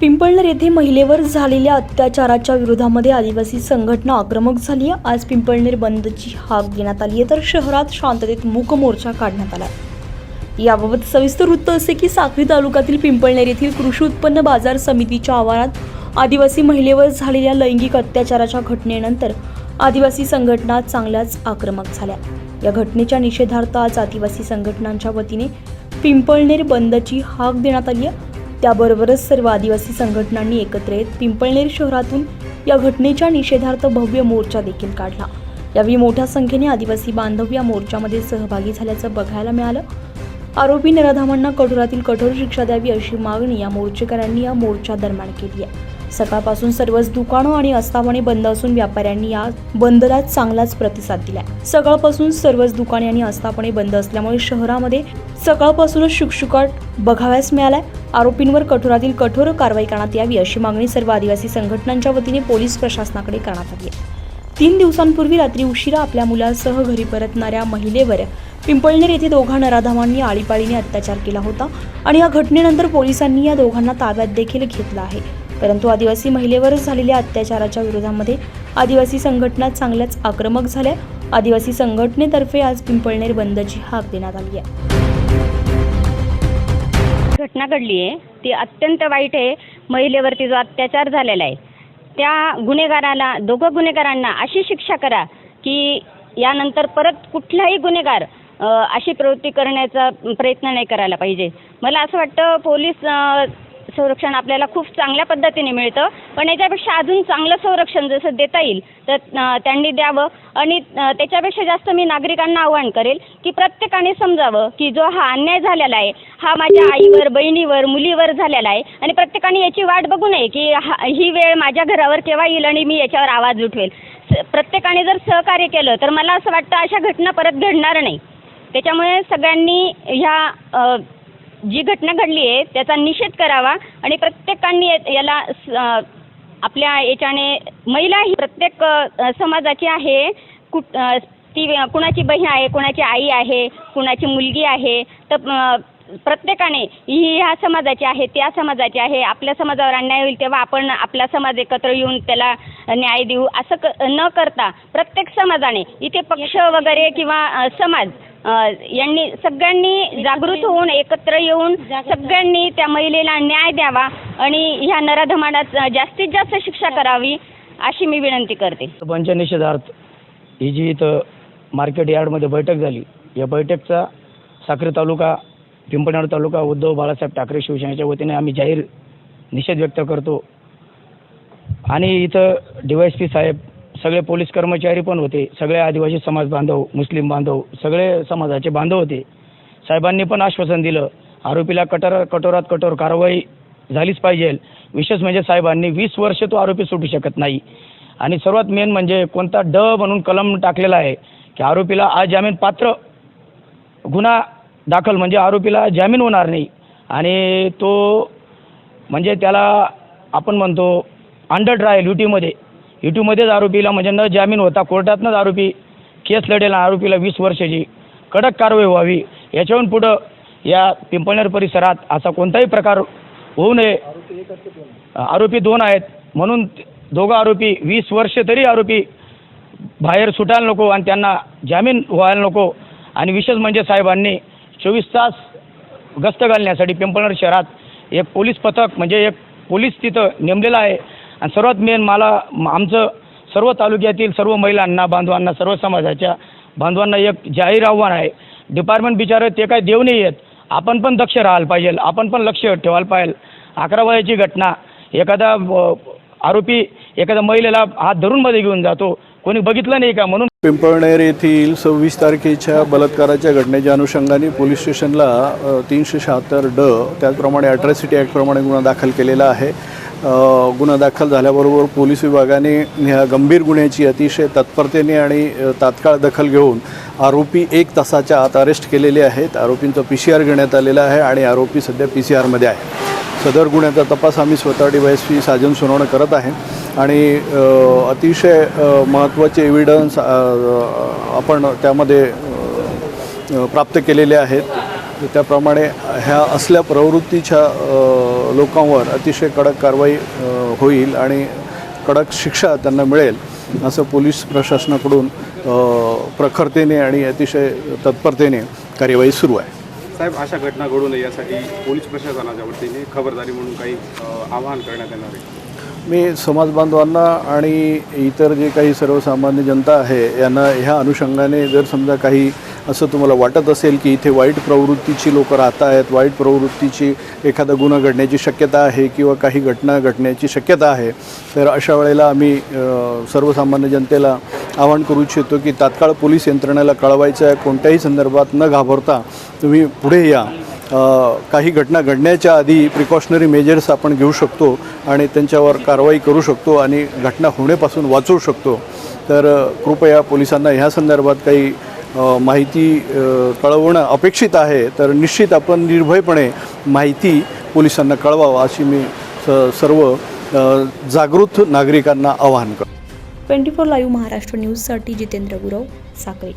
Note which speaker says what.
Speaker 1: पिंपळनेर येथे महिलेवर झालेल्या अत्याचाराच्या विरोधामध्ये आदिवासी संघटना आक्रमक झाली आहे. आज पिंपळनेर बंदची हाक देण्यात आली आहे. तर शहरात शांततेत मूक मोर्चा काढण्यात आला आहे. याबाबत सविस्तर वृत्त असे की साखरी तालुक्यातील पिंपळनेर येथील कृषी उत्पन्न बाजार समितीच्या आवारात आदिवासी महिलेवर झालेल्या लैंगिक अत्याचाराच्या घटनेनंतर आदिवासी संघटना चांगल्याच आक्रमक झाल्या. या घटनेच्या निषेधार्थ आज आदिवासी संघटनांच्या वतीने पिंपळनेर बंदची हाक देण्यात आली आहे. त्याबरोबरच सर्व आदिवासी संघटनांनी एकत्र येत पिंपळनेर शहरातून या घटनेच्या निषेधार्थ भव्य मोर्चा देखील काढला. यावेळी मोठ्या संख्येने आदिवासी बांधव या मोर्चामध्ये सहभागी झाल्याचं बघायला मिळालं. आरोपी नराधामांना कठोरातील कठोर शिक्षा द्यावी अशी मागणी या मोर्चेकऱ्यांनी या मोर्चा दरम्यान केली आहे. सकाळपासून सर्वच दुकानं आणि आस्थापने बंद असून व्यापाऱ्यांनी या बंदला चांगलाच प्रतिसाद दिलाय. सकाळपासून सर्वच दुकाने आणि आस्थापने बंद असल्यामुळे शहरामध्ये सकाळपासूनच शुकशुकाट बघाव्यास मिळालाय. आरोपींवर कठोरातील कठोर कारवाई करण्यात यावी अशी मागणी सर्व आदिवासी संघटनांच्या वतीने पोलीस प्रशासनाकडे करण्यात आली आहे. तीन दिवसांपूर्वी रात्री उशिरा आपल्या मुलासह घरी परतणाऱ्या महिलेवर पिंपळनेर येथे दोघा नराधामांनी आळीपाळीने अत्याचार केला होता आणि या घटनेनंतर पोलिसांनी या दोघांना ताब्यात देखील घेतलं आहे. परंतु आदिवासी महिलेवर झालेल्या अत्याचाराच्या विरोधामध्ये आदिवासी संघटना चांगल्याच आक्रमक झाल्या. आदिवासी संघटनेतर्फे आज पिंपळनेर बंदची हाक देण्यात आली आहे.
Speaker 2: घटना घडली आहे. ती अत्यंत वाईट आहे. महिलेवरती जो अत्याचार झालेला आहे त्या गुन्हेगाराला दोघं गुन्हेगारांना अशी शिक्षा करा की यानंतर परत कुठलाही गुन्हेगार अशी प्रवृत्ती करण्याचा प्रयत्न नाही करायला पाहिजे. मला असं वाटतं पोलीस संरक्षण आपल्याला खूप चांगल्या पद्धतीने मिळतं. पण याच्यापेक्षा अजून चांगलं संरक्षण जसं देता येईल तर त्यांनी द्यावं. आणि त्याच्यापेक्षा जास्त मी नागरिकांना आवाहन करेल की प्रत्येकाने समजावं की जो हा अन्याय झालेला आहे हा माझ्या आईवर बहिणीवर मुलीवर झालेला आहे. आणि प्रत्येकाने याची वाट बघू नये की हा ही वेळ माझ्या घरावर केव्हा येईल आणि मी याच्यावर आवाज उठवेल. प्रत्येकाने जर सहकार्य केलं तर मला असं वाटतं अशा घटना परत घडणार नाही. त्याच्यामुळे सगळ्यांनी ह्या जी घटना घडली आहे त्याचा निषेध करावा आणि प्रत्येकाने याला स- आपल्या याच्याने महिला ही प्रत्येक समाजाची आहे. कुठ ती कुणाची बहीण आहे कुणाची आई आहे कुणाची मुलगी आहे तर प्रत्येकाने ही ह्या समाजाची आहे त्या समाजाची आहे. आपल्या समाजावर अन्याय होईल तेव्हा आपण आपला समाज एकत्र येऊन त्याला न्याय देऊ. असं क न करता प्रत्येक समाजाने इथे पक्ष वगैरे किंवा समाज यांनी सगळ्यांनी जागृत होऊन एकत्र येऊन सगळ्यांनी त्या महिलेला न्याय द्यावा आणि ह्या नराधमाला जास्तीत जास्त शिक्षा करावी अशी मी विनंती करते.
Speaker 3: पंच निषेधार्थ ही जी इथं मार्केट यार्डमध्ये बैठक झाली या बैठकचा साक्री तालुका पिंपळनेर तालुका उद्धव बाळासाहेब ठाकरे शिवसेनेच्या वतीने आम्ही जाहीर निषेध व्यक्त करतो. आणि इथं डी वाय एस पी साहेब सगळे पोलीस कर्मचारी पण होते सगळे आदिवासी समाज बांधव मुस्लिम बांधव सगळे समाजाचे बांधव होते. साहेबांनी पण आश्वासन दिलं आरोपीला कठोर कठोरात कठोर कारवाई झालीच पाहिजे. विशेष म्हणजे साहेबांनी वीस वर्ष तो आरोपी सुटू शकत नाही. आणि सर्वात मेन म्हणजे कोणता ड म्हणून कलम टाकलेला आहे की आरोपीला आज जामीन पात्र गुन्हा दाखल म्हणजे आरोपीला जामीन होणार नाही. आणि तो म्हणजे त्याला आपण म्हणतो अंडर ट्रायल ड्युटीमध्ये युटीमध्येच आरोपीला म्हणजे न जामीन होता. कोर्टातनंच आरोपी केस लढेल आरोपीला वीस वर्षाची कडक कारवाई व्हावी. याच्याहून पुढं या पिंपळनेर परिसरात असा कोणताही प्रकार होऊ नये. आरोपी दोन आहेत. म्हणून दोघं आरोपी वीस वर्ष तरी आरोपी बाहेर सुटायला नको आणि त्यांना जामीन व्हायला नको. आणि विशेष म्हणजे साहेबांनी चोवीस तास गस्त घालण्यासाठी पिंपळनेर शहरात एक पोलीस पथक म्हणजे एक पोलीस तिथं नेमलेला आहे. आणि सर्वात मेन मला आमचं सर्व तालुक्यातील सर्व महिलांना बांधवांना सर्व समाजाच्या बांधवांना एक जाहीर आव्हान आहे. डिपार्टमेंट बिचारे ते काय देव नाही आहेत आपण पण दक्ष राहायला पाहिजे. आपण पण लक्ष ठेवायला पाहिजे. अकरा वयाची घटना. एखादा आरोपी एखाद्या महिलेला हात धरून मध्ये घेऊन जातो. कोणी बघितलं नाही का? म्हणून
Speaker 4: पिंपळनेर येथील सव्वीस तारखेच्या बलात्काराच्या घटनेच्या अनुषंगाने पोलीस स्टेशनला तीनशे शहात्तर ड त्याचप्रमाणे अट्रॅसिटी ॲक्टप्रमाणे गुन्हा दाखल केलेला आहे. गुन्हा दाखल झाल्याबरोबर पोलीस विभागाने ह्या गंभीर गुन्ह्याची अतिशय तत्परतेने आणि तात्काळ दखल घेऊन आरोपी एक तासाच्या आत अरेस्ट केलेले आहेत. आरोपींचं पी सी आर घेण्यात आलेला आहे आणि आरोपी सध्या पी सी आरमध्ये आहे. सदर गुन्ह्याचा तपास आम्ही स्वतः D Y S P Sajan Sonawane करत आहे आणि अतिशय महत्त्वाचे एव्हिडन्स आपण त्यामध्ये प्राप्त केलेले आहेत. त्याप्रमाणे ह्या असल्या प्रवृत्तीच्या लोकांवर अतिशय कडक कारवाई होईल आणि कडक शिक्षा त्यांना मिळेल असं पोलीस प्रशासनाकडून प्रखरतेने आणि अतिशय तत्परतेने कार्यवाही सुरू आहे.
Speaker 5: साहेब अशा घटना घडू नये यासाठी पोलीस प्रशासनाच्या वतीने खबरदारी म्हणून काही आवाहन करण्यात येणार आहे.
Speaker 4: मी समाज बांधवांना आणि इतर जे काही सर्वसामान्य जनता आहे यांना ह्या अनुषंगाने जर समजा काही असं तुम्हाला वाटत असेल की इथे वाईट प्रवृत्तीची लोकं राहत आहेत वाईट प्रवृत्तीची एखादा गुन्हा घडण्याची शक्यता आहे किंवा काही घटना घडण्याची शक्यता आहे तर अशा वेळेला आम्ही सर्वसामान्य जनतेला आवाहन करू इच्छितो की तात्काळ पोलीस यंत्रणेला कळवायचं आहे कोणत्याही संदर्भात न घाबरता तुम्ही पुढे या. काही घटना घडण्याच्या आधी प्रिकॉशनरी मेजर्स आपण घेऊ शकतो आणि त्यांच्यावर कारवाई करू शकतो आणि घटना होण्यापासून वाचवू शकतो. तर कृपया पोलिसांना ह्या संदर्भात काही माहिती कळवणं अपेक्षित आहे तर निश्चित आपण निर्भयपणे माहिती पोलिसांना कळवावं अशी मी स सर्व जागृत नागरिकांना आवाहन करतो.
Speaker 1: ट्वेंटी फोर लाईव्ह महाराष्ट्र न्यूजसाठी जितेंद्र गुरव साखळी